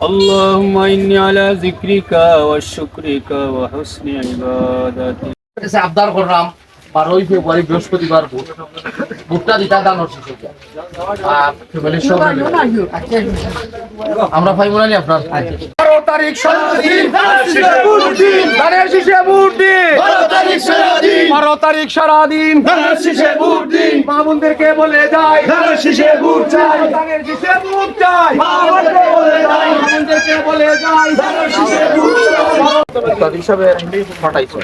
اللهم إني على ذكرك وشكرك وحسن عبادتك কাছে আবদার করলাম বারোই ফেব্রুয়ারি বৃহস্পতিবার ভোট ভোটটা দিতা দান হচ্ছে ফ্যামিলির সব আমরা পাইব না নি আপনার বারো তারিখ সারাদিন ধানের শীষে ভোট দিন বারো তারিখ সারাদিন মা বোনদেরকে বলে যায় ধানের শীষে ভোট চাই ধানের শীষে ভোট চাই মা বোনদেরকে বলে যায় ধানের শীষে ভোট চাই ফাটাইছে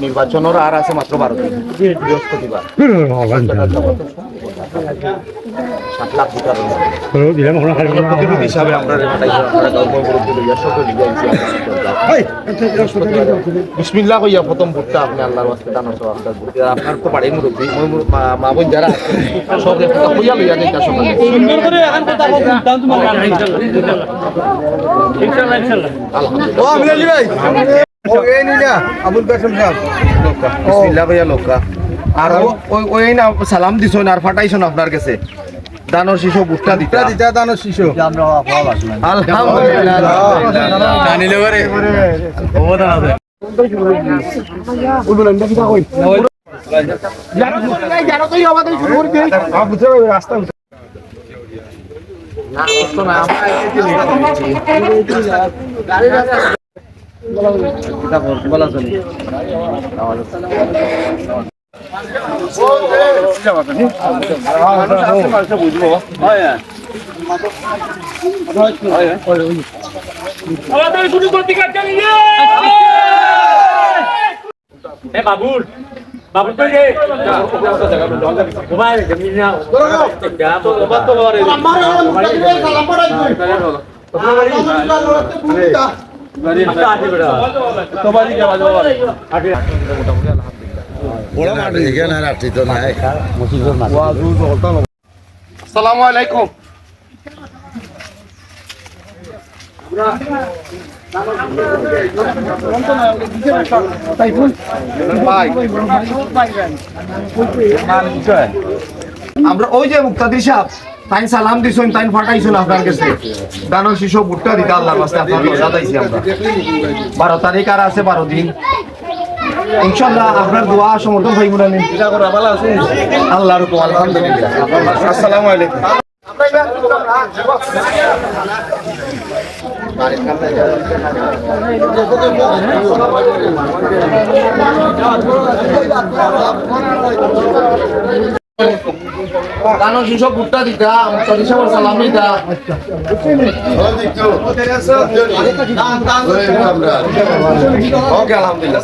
নির্বাচনের আর আছে মাত্র বারো দিন। বৃহস্পতিবার। প্রতিনিধি হিসাবে আমরা বিসমিল্লাহ কইয়া প্রথম ভোটটা আপনি আল্লাহর ওয়াস্তে দান আপনার ভোট আপনার তো বাড়ি মুরব্বী মা- মা বোন যারা সব একটা কইয়া লইয়া যাইতা সকালে সুন্দর করে এখন কথা বলুন দাম তোমার ইনশাআল্লাহ ইনশাআল্লাহ বিসমিল্লাহ কইয়া লোকা। আর ওই ওই না সালাম দিছ না আর ফাটাইছ না আপনার কাছে। দানোর শিশু ভুট্টা দিতা। দিতা দানোর শিশু। আলহামদুলিল্লাহ। বল, বলা চলে। আমাদের শুধু প্রতিকার চালিয়ে এ বাবুল বাবুল তো রে মোবাইল যা তো আলাইকুম। আমরা ওই যে মুক্তাদির সাহেব তাই সালাম দিছেন তাই ফাটাইছেন আপনার কাছে। দানোর শিশু ভুট্টা দিতে আল্লাহর কাছে আপনার আমরা। বারো তারিখ আর আছে বারো দিন। ইনশাল্লাহ আপনার দোয়া সমর্থন হইব না আল্লাহর আলহামদুলিল্লাহ। আসসালামু আলাইকুম। দানো শিশু ভুট্টা সালাম ওকে আলহামদুলিল্লাহ।